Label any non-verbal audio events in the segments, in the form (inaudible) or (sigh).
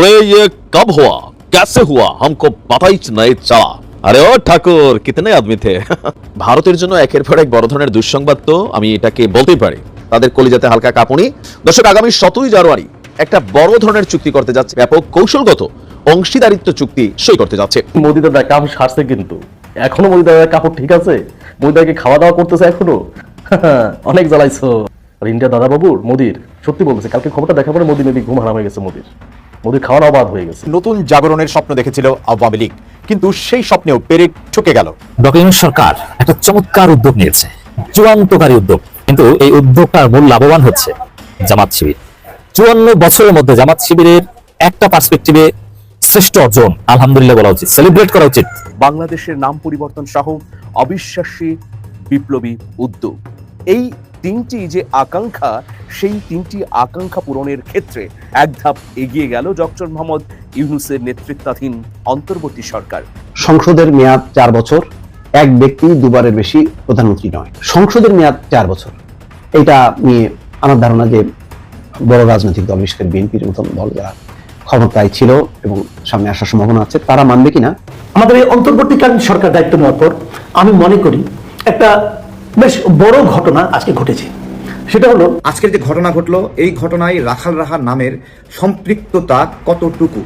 अरे ये कब हुआ कैसे हुआ हमको पता ही नहीं चला আরে ও ঠাকুর কিতনে আদমি থে ভারতের জন্য একের পর এক বড় ধরনের দুঃসংবাদ তো আমি এটাকে বলতেই পারি তাদের কলিজাতে হালকা কাঁপুনি দর্শক আগামী সতেরোই জানুয়ারি একটা বড় ধরনের চুক্তি করতে যাচ্ছে ব্যাপক কৌশলগত অংশীদারিত্ব চুক্তি সই করতে যাচ্ছে মোদি দাদা কাপ সারছে কিন্তু এখনো মোদি দাদার কাপড় ঠিক আছে মোদি দাদাকে খাওয়া দাওয়া করতেছে এখনো (laughs) অনেক জ্বালাইছো আর ইন্ডিয়া দাদা বাবুর মোদির সত্যি বলতেছে কালকে খবরটা দেখার পরে মোদি মেবি ঘুম হারাম হয়ে গেছে মোদির মোদির খাওয়া দাওয়া বাদ হয়ে গেছে। নতুন জাগরণের স্বপ্ন দেখেছিল আওয়ামী লীগ কিন্তু সেই স্বপ্নেও পেরেক ঠকে গেল। ডক্টর সরকার একটা চমৎকার উদ্যোগ নিয়েছে চূড়ান্তকারী উদ্যোগ কিন্তু এই উদ্যোগটার মূল লাভবান হচ্ছে জামাত শিবির। চুয়ান্ন বছরের মধ্যে জামাত শিবিরের একটা পার্সপেক্টিভে শ্রেষ্ঠ অর্জন আলহামদুলিল্লাহ বলা উচিত সেলিব্রেট করা উচিত। বাংলাদেশের নাম পরিবর্তন সহ অবিশ্বাসী বিপ্লবী উদ্যোগ। এই তিনটি যে আকাঙ্ক্ষা সেই তিনটি আকাঙ্ক্ষা পূরণের ক্ষেত্রে এক ধাপ এগিয়ে গেল ডক্টর মোহাম্মদ ইউনুসের নেতৃত্বাধীন অন্তর্বর্তী সরকার। সংসদের মেয়াদ চার বছর এক ব্যক্তি দুবারের বেশি প্রধানমন্ত্রী নয়। সংসদের মেয়াদ চার বছর। এটা নিয়ে আমার ধারণা যে বড় রাজনৈতিক দল বিশেষ করে বিএনপির মতন দল যারা ক্ষমতায় ছিল এবং সামনে আসার সম্ভাবনা আছে তারা মানবে কিনা? আমাদের এই অন্তর্বর্তীকালীন সরকার দায়িত্ব নেওয়ার পর আমি মনে করি একটা বেশ বড় ঘটনা আজকে ঘটেছে। সেটা হলো, আজকের যে ঘটনা ঘটলো, এই ঘটনায় রাখাল রাহা নামের সম্পৃক্ততা কতটুকু?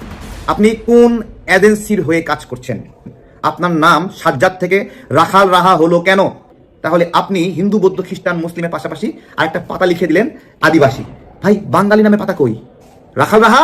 আপনি কোন এজেন্সির হয়ে কাজ করছেন? আপনার নাম সাজ্জাদ থেকে রাখাল রাহা হলো কেন? তাহলে আপনি হিন্দু, বৌদ্ধ, খ্রিস্টান, মুসলিমের পাশাপাশি আরেকটা পাতা লিখে দিলেন আদিবাসী। ভাই, বাঙালি নামে পাতা কই? রাখাল রাহা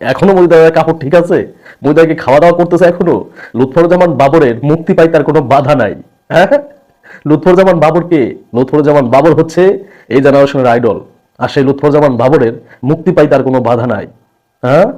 এখনও মোদি দাদার কাপড় ঠিক আছে? মোদি দাদাকে খাওয়া দাওয়া করতেছে এখনও? লুৎফরুজ্জামান বাবরের মুক্তি পাই তার কোনো বাধা নাই। হ্যাঁ? লুৎফরুজ্জামান বাবরকে লুৎফরুজ্জামান বাবর হচ্ছে এই জেনারেশনের আইডল আর সেই লুৎফরুজ্জামান বাবরের মুক্তি পাই তার কোনো বাধা নাই। হ্যাঁ?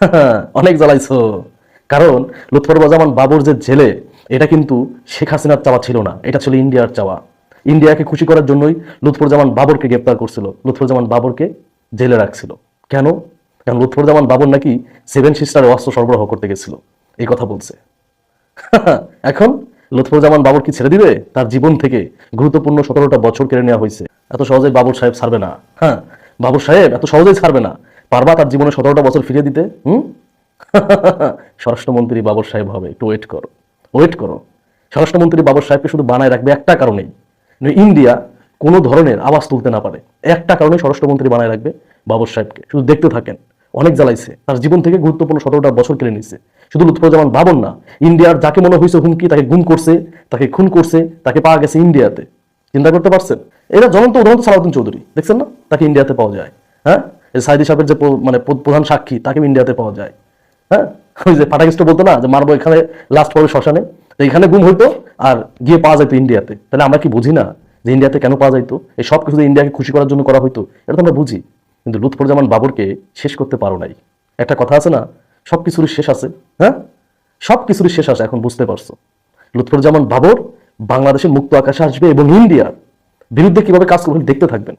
(laughs) অনেক জ্বালাইছো। কারণ লুৎফরুজ্জামান বাবর যে জেলে, এটা কিন্তু শেখ হাসিনার চাওয়া ছিল না। এটা ছিল ইন্ডিয়ার চাওয়া। ইন্ডিয়াকে খুশি করার জন্যই লুৎফরুজ্জামান বাবরকে গ্রেপ্তার করছিল। লুৎফরুজ্জামান বাবরকে জেলে রাখছিল। কেন? কারণ লুৎফরুজ্জামান বাবর নাকি সেভেন সিস্টারে অস্ত্র সরবরাহ করতে গেছিল। এই কথা বলছে। (laughs) এখন লুৎফরুজ্জামান বাবর কি ছেড়ে দিবে? তার জীবন থেকে গুরুত্বপূর্ণ সতেরোটা বছর কেড়ে নেওয়া হয়েছে। এত সহজে বাবর সাহেব ছাড়বে না। হ্যাঁ বাবর সাহেব এত সহজেই ছাড়বে না। পারবা তার জীবনে সতেরোটা বছর ফিরিয়ে দিতে? হুম? (laughs) স্বরাষ্ট্রমন্ত্রী বাবর সাহেব হবে, একটু ওয়েট করো। ওয়েট করো। স্বরাষ্ট্রমন্ত্রী বাবর সাহেবকে শুধু বানায় রাখবে একটা কারণেই। ইন্ডিয়া কোনো ধরনের আওয়াজ তুলতে না পারে। একটা কারণে স্বরাষ্ট্রমন্ত্রী বানায় রাখবে বাবর সাহেবকে। শুধু দেখতে থাকেন। অনেক জ্বালাইছে। তার জীবন থেকে গুরুত্বপূর্ণ সতেরোটা বছর কেড়ে নিচ্ছে শুধু লুৎফরুজ্জামান বাবর না, ইন্ডিয়ার যাকে মনে হয়েছে হুমকি তাকে গুম করছে, তাকে খুন করছে, তাকে পাওয়া গেছে ইন্ডিয়াতে। চিন্তা করতে পারছেন? এরা জ্বলন্ত উদাহরণ সালাউদ্দিন চৌধুরী, দেখছেন না? তাকে ইন্ডিয়াতে পাওয়া যায় হ্যাঁ? সাইদি সাহেবের যে মানে প্রধান সাক্ষী তাকে ইন্ডিয়াতে পাওয়া যায় হ্যাঁ? ওই যে পাটাকিস্ট বলতো না, যে মারবো এখানে লাস্ট পড়বে শ্মশানে, তো এখানে গুম হইতো আর গিয়ে পাওয়া যাইতো ইন্ডিয়াতে। তাহলে আমরা কি বুঝি না যে ইন্ডিয়াতে কেন পাওয়া যাইতো? এই সব কিছু ইন্ডিয়াকে খুশি করার জন্য করা হইতো, এটা তো আমরা বুঝি। কিন্তু লুৎফরুজ্জামান বাবরকে শেষ করতে পারো নাই। একটা কথা আছে না? সব কিছুরই শেষ আছে। হ্যাঁ? সব কিছুরই শেষ আছে, এখন বুঝতে পারছ। লুৎফরুজ্জামান বাবর বাংলাদেশের মুক্ত আকাশে আসবে এবং ইন্ডিয়ার বিরুদ্ধে কীভাবে কাজ করবেন দেখতে থাকবেন।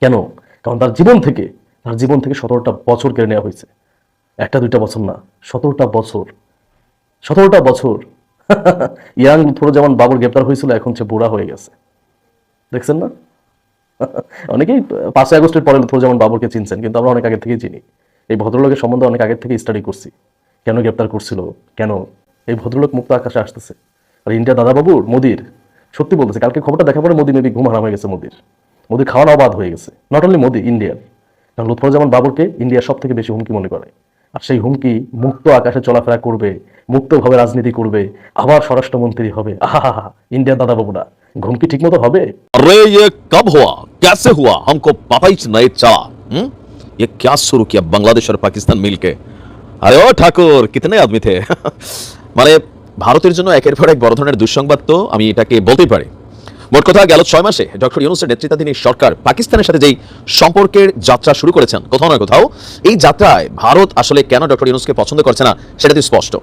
কেন? কারণ তার জীবন থেকে, তার জীবন থেকে সতেরোটা বছর কেড়ে নেওয়া হয়েছে। একটা দুইটা বছর না, সতেরোটা বছর। সতেরোটা বছর। (laughs) ইয়াং লুৎফরুজ্জামান বাবর গ্রেপ্তার হয়েছিল, এখন সে বুড়া হয়ে গেছে। দেখছেন না? অনেকেই পাঁচই আগস্টের পরে লুৎফরুজ্জামান বাবরকে চিনছেন, কিন্তু আমরা অনেক আগে থেকেই চিনি। এই ভদ্রলোকের সম্বন্ধে অনেক আগে থেকে স্টাডি করছি। কেন গ্রেপ্তার করছিল? কেন? এই ভদ্রলোক মুক্ত আকাশে আসতেছে। আর ইন্ডিয়া দাদাবাবুর মোদির। সত্যি বলতেছে, কালকে খবরটা দেখার পরে মোদি মেবি ঘুম হারাম হয়ে গেছে মোদির। মোদির খাওয়া বাদ হয়ে গেছে। নট অনলি মোদি, ইন্ডিয়ার। কারণ লুৎফরুজ্জামান বাবরকে ইন্ডিয়ার সব থেকে বেশি হুমকি মনে করে। আর সেই হুমকি মুক্ত আকাশে চলাফেরা করবে, মুক্তভাবে রাজনীতি করবে, আবার স্বরাষ্ট্রমন্ত্রী হবে। আহা ইন্ডিয়ার দাদাবাবুরা। ঘুম কি ঠিক মতো হবে अरे ये कब हुआ कैसे हुआ हमको पता ही नहीं चला हम्म? ये क्या शुरू किया बांग्लादेश और पाकिस्तान मिलके আরে ও ঠাকুর কিতনে আদমি থে (laughs) মানে ভারতের জন্য একের পর এক বড় ধরনের দুঃসংবাদ তো আমি এটাকে বলতেই পারি মোট কথা গেল ছয় মাসে ডক্টর ইউনুসের নেতৃত্বাধীন এই সরকার পাকিস্তানের সাথে যেই সম্পর্কের যাত্রা শুরু করেছেন কোথাও না কোথাও এই যাত্রায় ভারত আসলে কেন ডক্টর ইউনুসকে পছন্দ করছে না সেটা তো স্পষ্ট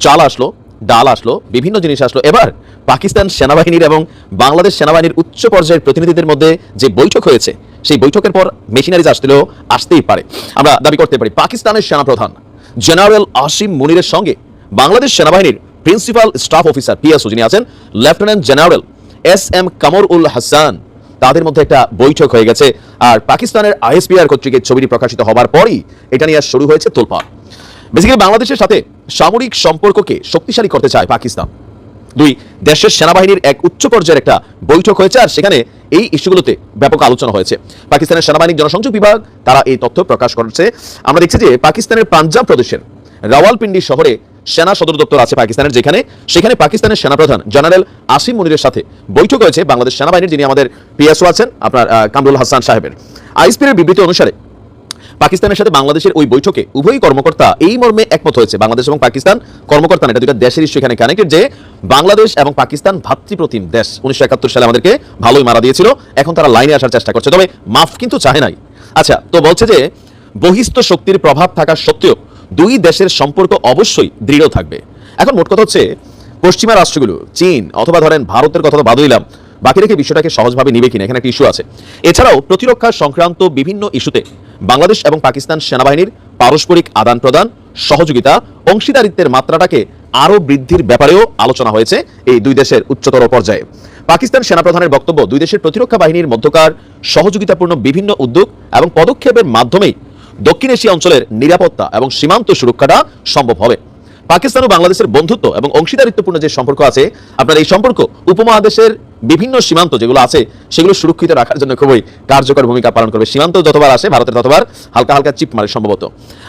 চাল আসলো ডাল আসলো, বিভিন্ন জিনিস আসলো। এবার পাকিস্তান সেনাবাহিনীর এবং বাংলাদেশ সেনাবাহিনীর উচ্চ পর্যায়ের প্রতিনিধিদের মধ্যে যে বৈঠক হয়েছে, সেই বৈঠকের পর মেশিনারিজ আসলেও আসতেই পারে। আমরা দাবি করতে পারি, পাকিস্তানের সেনাপ্রধান জেনারেল আসিম মুনিরের সঙ্গে বাংলাদেশ সেনাবাহিনীর প্রিন্সিপাল স্টাফ অফিসার পিএসও যিনি আছেন, lieutenant general S M Kamar ul Hasan, তাদের মধ্যে একটা বৈঠক হয়ে গেছে। আর পাকিস্তানের আইএসপিআর কর্তৃক ছবিটি প্রকাশিত হবার পরই এটা নিয়ে শুরু হয়েছে তোলপাড়। বেসিক্যালি বাংলাদেশের সাথে সামরিক সম্পর্ককে শক্তিশালী করতে চায় পাকিস্তান। দুই, দেশের সেনাবাহিনীর এক উচ্চ পর্যায়ের একটা বৈঠক হয়েছে আর সেখানে এই ইস্যুগুলোতে ব্যাপক আলোচনা হয়েছে। পাকিস্তানের সেনাবাহিনীর জনসংযোগ বিভাগ, তারা এই তথ্য প্রকাশ করেছে। আমরা দেখছি যে পাকিস্তানের পাঞ্জাব প্রদেশের রাওয়ালপিন্ডি শহরে সেনা সদর দপ্তর আছে পাকিস্তানের, যেখানে সেখানে পাকিস্তানের সেনাপ্রধান জেনারেল আসিম মুনিরের সাথে বৈঠক হয়েছে। বাংলাদেশ সেনাবাহিনীর যিনি আমাদের পিএসও আছেন, আপনার কামরুল হাসান সাহেবের। আইএসপির বিবৃতি অনুসারে পাকিস্তানের সাথে বাংলাদেশের ওই বৈঠকে উভয় কর্মকর্তা এই মর্মে একমত হয়েছে। বাংলাদেশ এবং পাকিস্তান কর্মকর্তা এটা দুটো দেশের ইস্যু এখানে কানেক্টেড যে বাংলাদেশ এবং পাকিস্তান ভাতৃপ্রতিম দেশ। উনিশশো একাত্তর সালে আমাদেরকে ভালোই মারা দিয়েছিল। এখন তারা লাইনে আসার চেষ্টা করছে, তবে মাফ কিন্তু চায় নাই। আচ্ছা তো বলছে যে বহিস্থ শক্তির প্রভাব থাকা সত্ত্বেও দুই দেশের সম্পর্ক অবশ্যই দৃঢ় থাকবে। এখন মোট কথা হচ্ছে, পশ্চিমা রাষ্ট্রগুলো, চীন অথবা ধরেন ভারতের কথা তো বাদ দিলাম বাকি রেখে বিষয়টাকে সহজভাবে নিবে কিনা, এখানে একটা ইস্যু আছে। এছাড়াও প্রতিরক্ষা সংক্রান্ত বিভিন্ন ইস্যুতে বাংলাদেশ এবং পাকিস্তান সেনাবাহিনীর পারস্পরিক আদান প্রদান, সহযোগিতা, অংশীদারিত্বের মাত্রাটাকে আরও বৃদ্ধির ব্যাপারেও আলোচনা হয়েছে এই দুই দেশের উচ্চতর পর্যায়ে। পাকিস্তান সেনাপ্রধানের বক্তব্য, দুই দেশের প্রতিরক্ষা বাহিনীর মধ্যকার সহযোগিতাপূর্ণ বিভিন্ন উদ্যোগ এবং পদক্ষেপের মাধ্যমেই দক্ষিণ এশিয়া অঞ্চলের নিরাপত্তা এবং সীমান্ত সুরক্ষাটা সম্ভব হবে। পাকিস্তান ও বাংলাদেশের বন্ধুত্ব এবং অংশীদারিত্বপূর্ণ যে সম্পর্ক আছে, আপনার এই সম্পর্ক উপমহাদেশের বিভিন্ন সীমান্ত যেগুলো আছে, সেগুলো সুরক্ষিত রাখার জন্য খুবই কার্যকর ভূমিকা পালন করবে। সীমান্ত যতবার আসে, ভারতের ততবার হালকা হালকা চিপ মারে সম্ভবত।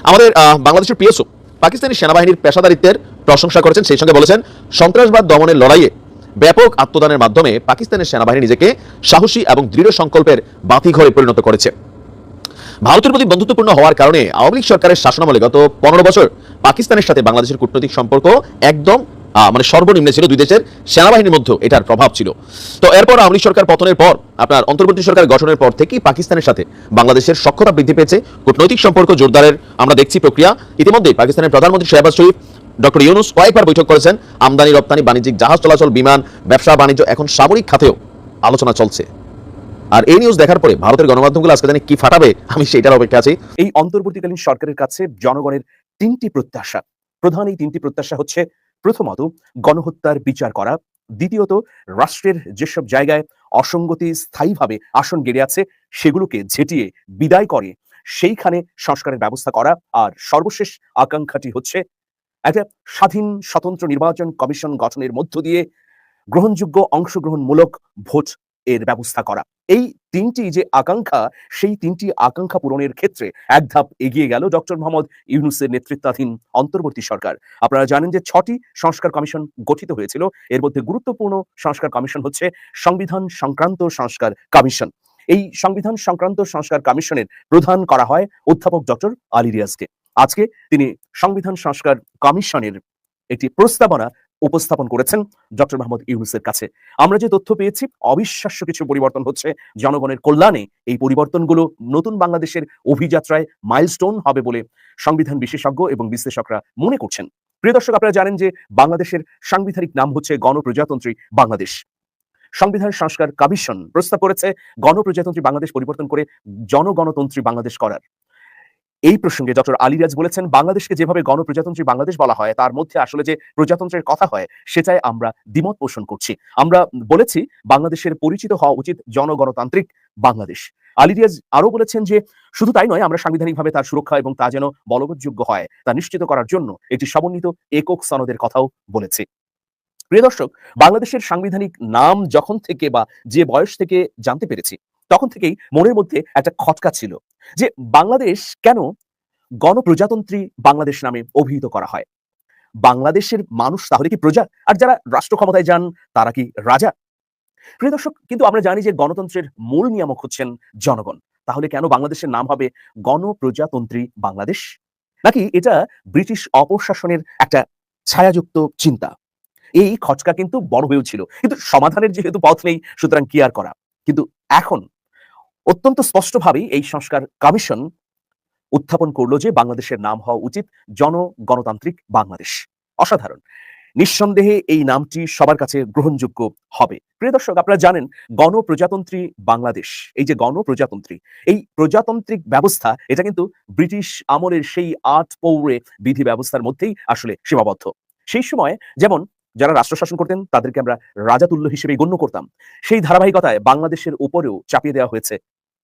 আমাদের বাংলাদেশের পিএসও, পাকিস্তানি সেনাবাহিনীর পেশাদারিত্বের প্রশংসা করেছেন, সেই সঙ্গে বলেছেন, সন্ত্রাসবাদ দমনের লড়াইয়ে ব্যাপক আত্মদানের মাধ্যমে পাকিস্তানের সেনাবাহিনী নিজেকে সাহসী এবং দৃঢ় সংকল্পের বাতিঘরে পরিণত করেছে। ভারতের প্রতি বন্ধুত্বপূর্ণ হওয়ার কারণে আওয়ামী লীগ সরকারের শাসনামলে গত পনেরো বছর পাকিস্তানের সাথে বাংলাদেশের কূটনৈতিক সম্পর্ক একদম মানে সর্বনিম্নে ছিল। দুই দেশের সেনাবাহিনীর মধ্যে এটার প্রভাব ছিল। তো এরপর আওয়ামী সরকার পতনের পর, আপনার অন্তর্বর্তী সরকার গঠনের পর থেকেই পাকিস্তানের সাথে বাংলাদেশের সক্ষতা বৃদ্ধি পেয়েছে। কূটনৈতিক সম্পর্ক জোরদারের আমরা দেখছি প্রক্রিয়া। ইতিমধ্যে পাকিস্তানের প্রধানমন্ত্রী শেহবাজ শরীফ, ডক্টর ইউনুস কয়েকবার বৈঠক করেছেন। আমদানি, রপ্তানি, বাণিজ্যিক জাহাজ চলাচল, বিমান, ব্যবসা, বাণিজ্য এখন সামরিক খাতেও আলোচনা চলছে। আর এই নিউজ দেখার পরে ভারতের গণমাধ্যমগুলো আজকে জানি কি ফাটাবে, আমি সেটার অপেক্ষা আছি। এই অন্তর্বর্তীকালীন সরকারের কাছে জনগণের তিনটি প্রত্যাশা। প্রধান এই তিনটি প্রত্যাশা হচ্ছে, প্রথমত, গণহত্যার বিচার করা। দ্বিতীয়ত, রাষ্ট্রের যেসব জায়গায় অসঙ্গতি স্থায়ীভাবে আসন গেড়ে আছে, সেগুলোকে ঝেঁটিয়ে বিদায় করে, সেইখানে সংস্কারের ব্যবস্থা করা। আর সর্বশেষ আকাঙ্ক্ষাটি হচ্ছে, একটা স্বাধীন স্বতন্ত্র নির্বাচন কমিশন গঠনের মধ্য দিয়ে গ্রহণযোগ্য অংশগ্রহণমূলক ভোট এর ব্যবস্থা করা। এই তিনটি যে আকাঙ্ক্ষা, সেই তিনটি আকাঙ্ক্ষা পূরণের ক্ষেত্রে এক ধাপ এগিয়ে গেল ডক্টর মোহাম্মদ ইউনুসের নেতৃত্বাধীন অন্তর্বর্তী সরকার। আপনারা জানেন যে ছটি সংস্কার কমিশন গঠিত হয়েছিল। এর মধ্যে গুরুত্বপূর্ণ সংস্কার কমিশন হচ্ছে সংবিধান সংক্রান্ত সংস্কার কমিশন। এই সংবিধান সংক্রান্ত সংস্কার কমিশনের প্রধান করা হয় অধ্যাপক ডক্টর আলী রিয়াজকে। আজকে তিনি সংবিধান সংস্কার কমিশনের একটি প্রস্তাবনা উপস্থাপন করেছেন ডক্টর মোহাম্মদ ইউনুসের কাছে। আমরা যে তথ্য পেয়েছি, অবিশ্বাস্য কিছু পরিবর্তন হচ্ছে। জনগণের কল্যাণে এই পরিবর্তনগুলো নতুন বাংলাদেশের অভিযাত্রায় মাইলস্টোন হবে বলে সংবিধান বিশেষজ্ঞ এবং বিশ্লেষকরা মনে করছেন। প্রিয় দর্শক, আপনারা জানেন যে বাংলাদেশের সাংবিধানিক নাম হচ্ছে গণপ্রজাতন্ত্রী বাংলাদেশ। সংবিধান সংস্কার কমিশন প্রস্তাব করেছে, গণপ্রজাতন্ত্রী বাংলাদেশ পরিবর্তন করে জনগণতন্ত্রী বাংলাদেশ করার। এই প্রসঙ্গে ডক্টর আলিরাজ বলেছেন, বাংলাদেশকে যেভাবে গণপ্রজাতন্ত্রী বাংলাদেশ বলা হয়, তার মধ্যে আসলে যে প্রজাতন্ত্রের কথা হয়, সেটাই আমরা দ্বিমত পোষণ করছি। আমরা বলেছি, বাংলাদেশের পরিচিত হওয়া উচিত জনগণতান্ত্রিক বাংলাদেশ। আলিরিয়াজ আরও বলেছেন যে, শুধু তাই নয়, আমরা সাংবিধানিকভাবে তার সুরক্ষা এবং তা যেন বলবৎযোগ্য হয়, তা নিশ্চিত করার জন্য একটি সমন্বিত একক সনদের কথাও বলেছে। প্রিয় দর্শক, বাংলাদেশের সাংবিধানিক নাম যখন থেকে বা যে বয়স থেকে জানতে পেরেছি তখন থেকেই মনের মধ্যে একটা খটকা ছিল যে বাংলাদেশ কেন গণপ্রজাতন্ত্রী বাংলাদেশ নামে অভিহিত করা হয়? বাংলাদেশের মানুষ তাহলে কি প্রজা? আর যারা রাষ্ট্র ক্ষমতায় যান, তারা কি রাজা? প্রিয় দর্শক, কিন্তু আমরা জানি যে গণতন্ত্রের মূল নিয়ামক হচ্ছেন জনগণ। তাহলে কেন বাংলাদেশের নাম হবে গণপ্রজাতন্ত্রী বাংলাদেশ? নাকি এটা ব্রিটিশ অপশাসনের একটা ছায়াযুক্ত চিন্তা? এই খচকা কিন্তু বড় হয়েও ছিল। কিন্তু সমাধানের যেহেতু পথ নেই, সুতরাং কি আর করা? কিন্তু এখন অত্যন্ত স্পষ্টভাবেই এই সংস্কার কমিশন উত্থাপন করল যে বাংলাদেশের নাম হওয়া উচিত জনগণতান্ত্রিক বাংলাদেশ। অসাধারণ। নিঃসন্দেহে এই নামটি সবার কাছে গ্রহণযোগ্য হবে। প্রিয় দর্শক, আপনারা জানেন গণপ্রজাতন্ত্রী বাংলাদেশ, এই যে গণপ্রজাতন্ত্রী, এই প্রজাতান্ত্রিক ব্যবস্থা, এটা কিন্তু ব্রিটিশ আমলের সেই আট পৌরে বিধি ব্যবস্থার মধ্যেই আসলে সীমাবদ্ধ। সেই সময় যেমন যারা রাষ্ট্র শাসন করতেন, তাদেরকে আমরা রাজাতুল্য হিসেবে গণ্য করতাম। সেই ধারাবাহিকতায় বাংলাদেশের উপরেও চাপিয়ে দেওয়া হয়েছে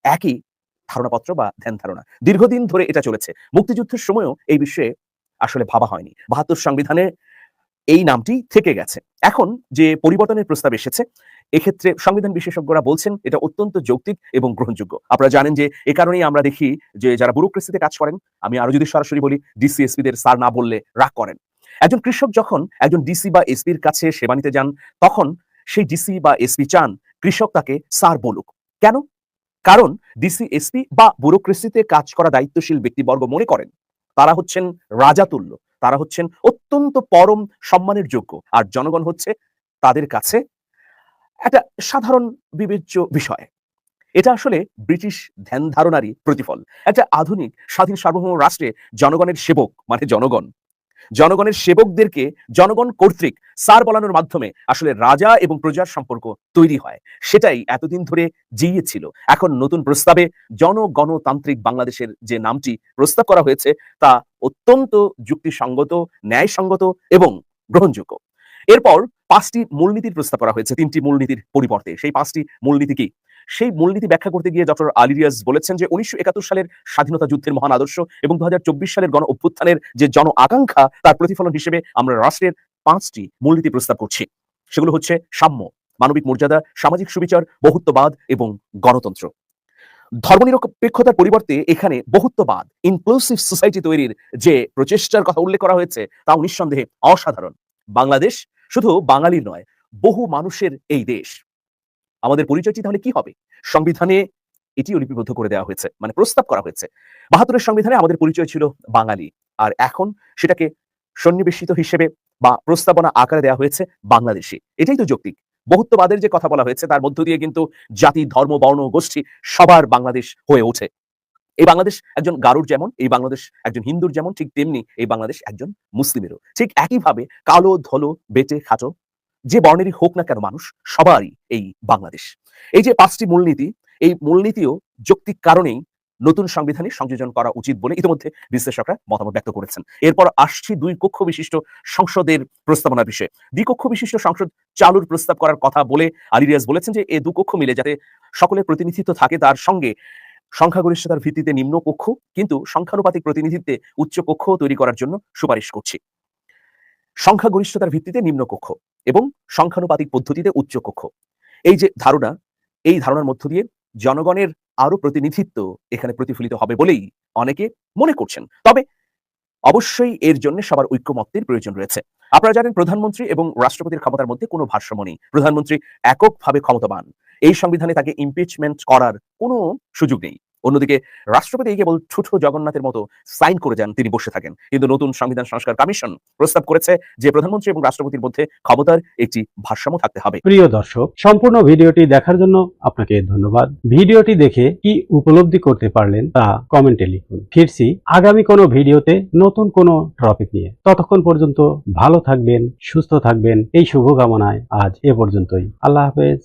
একই ধারণাপত্র বা ধ্যান ধারণা। দীর্ঘদিন ধরে এটা চলেছে। মুক্তিযুদ্ধের সময়ও এই বিষয়ে আসলে ভাবা হয়নি। বাহাত্তর সংবিধানে এই নামটি থেকে গেছে। এখন যে পরিবর্তনের প্রস্তাব এসেছে, এক্ষেত্রে সংবিধান বিশেষজ্ঞরা বলছেন এটা অত্যন্ত যৌক্তিক এবং গ্রহণযোগ্য। আপনারা জানেন যে এ কারণেই আমরা দেখি যে যারা ব্যুরোক্রেসিতে কাজ করেন, আমি আরও যদি সরাসরি বলি ডিসিএসপি দের স্যার না বললে রাগ করেন। একজন কৃষক যখন একজন ডিসি বা এসপির কাছে সেবা নিতে যান, তখন সেই ডিসি বা এসপি চান, কৃষক তাকে স্যার বলুক। কেন? কারণ ডিসি এসপি বা ব্যুরোক্রেসিতে কাজ করা দায়িত্বশীল ব্যক্তিবর্গ মনে করেন। তারা হচ্ছেন রাজাতুল্য, তারা হচ্ছেন অত্যন্ত পরম সম্মানের যোগ্য, আর জনগণ হচ্ছে তাদের কাছে একটা সাধারণ বিবেচ্য বিষয়। এটা আসলে ব্রিটিশ ধ্যান ধারণারই প্রতিফল। একটা আধুনিক স্বাধীন সার্বভৌম রাষ্ট্রে জনগণের সেবক মানে জনগণ জনগণের সেবকদেরকে জনগণ কর্তৃক সার বলানোর মাধ্যমে আসলে রাজা এবং প্রজার সম্পর্ক তৈরি হয়। সেটাই এতদিন ধরে জিইয়েছিল। এখন নতুন প্রস্তাবে জনগণতান্ত্রিক বাংলাদেশের যে নামটি প্রস্তাব করা হয়েছে, তা অত্যন্ত যুক্তিসঙ্গত, ন্যায়সঙ্গত এবং গ্রহণযোগ্য। এরপর পাঁচটি মূলনীতির প্রস্তাব করা হয়েছে, তিনটি মূলনীতির পরিবর্তে। সেই পাঁচটি মূলনীতি কি? সেই মূলনীতি ব্যাখ্যা করতে গিয়ে ডক্টর আলিরিয়াস বলেছেন যে উনিশশো একাত্তর সালের স্বাধীনতা যুদ্ধের মহান আদর্শ এবং দু হাজার চব্বিশ সালের গণ অভ্যুত্থানের যে জন আকাঙ্ক্ষা, তার প্রতিফলন হিসেবে আমরা রাষ্ট্রের পাঁচটি মূলনীতি প্রস্তাব করছি। সেগুলো হচ্ছে সাম্য, মানবিক মর্যাদা, সামাজিক সুবিচার, বহুত্ববাদ এবং গণতন্ত্র। ধর্মনিরপেক্ষতার পরিবর্তে এখানে বহুত্ববাদ ইনক্লুসিভ সোসাইটি তৈরির যে প্রচেষ্টার কথা উল্লেখ করা হয়েছে, তা নিঃসন্দেহে অসাধারণ। বাংলাদেশ শুধু বাঙালির নয়, বহু মানুষের এই দেশ। আমাদের পরিচয়টি তাহলে কি হবে? সংবিধানে এটিও লিপিবদ্ধ করে দেওয়া হয়েছে মানে প্রস্তাব করা হয়েছে। বাহাত্তরের সংবিধানে আমাদের পরিচয় ছিল বাঙালি, আর এখন সেটাকে সন্নিবেশিত হিসেবে বা প্রস্তাবনা আকারে দেওয়া হয়েছে বাংলাদেশে। এটাই তো যৌক্তিক। বহুত্ববাদের যে কথা বলা হয়েছে, তার মধ্য দিয়ে কিন্তু জাতি, ধর্ম, বর্ণ, গোষ্ঠী সবার বাংলাদেশ হয়ে ওঠে। এই বাংলাদেশ একজন গারুর যেমন, এই বাংলাদেশ একজন হিন্দুর যেমন, ঠিক তেমনি এই বাংলাদেশ একজন মুসলিমেরও। ঠিক একইভাবে কালো, ধলো, বেটে, খাটো, যে বর্ণেরই হোক না কেন মানুষ, সবারই এই বাংলাদেশ। এই যে পাঁচটি মূলনীতি, এই মূলনীতিও যৌক্তিক কারণেই নতুন সংবিধানে সংযোজন করা উচিত বলে ইতিমধ্যে বিশ্লেষকরা মতামত ব্যক্ত করেছেন। এরপর আসছি দুই কক্ষ বিশিষ্ট সংসদের প্রস্তাবনার বিষয়ে। দ্বিকক্ষ বিশিষ্ট সংসদ চালুর প্রস্তাব করার কথা বলে আলিরিয়াস বলেছেন যে, এ দু কক্ষ মিলে যাতে সকলের প্রতিনিধিত্ব থাকে, তার সঙ্গে সংখ্যাগরিষ্ঠতার ভিত্তিতে নিম্ন কক্ষ কিন্তু সংখ্যানুপাতিক প্রতিনিধিত্বে উচ্চ কক্ষ তৈরি করার জন্য সুপারিশ করছি। সংখ্যাগরিষ্ঠতার ভিত্তিতে নিম্ন কক্ষ এবং সংখ্যানুপাতিক পদ্ধতিতে উচ্চ কক্ষ। এই যে ধারণা, এই ধারণার মধ্য দিয়ে জনগণের আরও প্রতিনিধিত্ব এখানে প্রতিফলিত হবে বলেই অনেকে মনে করছেন। তবে অবশ্যই এর জন্য সবার ঐক্যমত্যের প্রয়োজন রয়েছে। আপনারা জানেন প্রধানমন্ত্রী এবং রাষ্ট্রপতির ক্ষমতার মধ্যে কোনো ভারসাম্য নেই। প্রধানমন্ত্রী এককভাবে ক্ষমতাবান। এই সংবিধানে তাকে ইমপিচমেন্ট করার কোনো সুযোগ নেই। অন্যদিকে রাষ্ট্রপতি কেবল ছোট জগন্নাথের মতো সাইন করে যান তিনি বসে থাকেন। কিন্তু নতুন সংবিধান সংস্কার কমিশন প্রস্তাব করেছে যে প্রধানমন্ত্রী এবং রাষ্ট্রপতির মধ্যে ক্ষমতার একটি ভারসাম্য থাকতে হবে। প্রিয় দর্শক, সম্পূর্ণ ভিডিওটি দেখার জন্য আপনাকে ধন্যবাদ। ভিডিওটি দেখে কি উপলব্ধি করতে পারলেন তা কমেন্টে লিখুন। ফিরছি আগামী কোনো ভিডিওতে নতুন কোনো টপিক নিয়ে। ততক্ষণ পর্যন্ত ভালো থাকবেন, সুস্থ থাকবেন। এই শুভকামনায় আজ এ পর্যন্তই। আল্লাহ হাফেজ।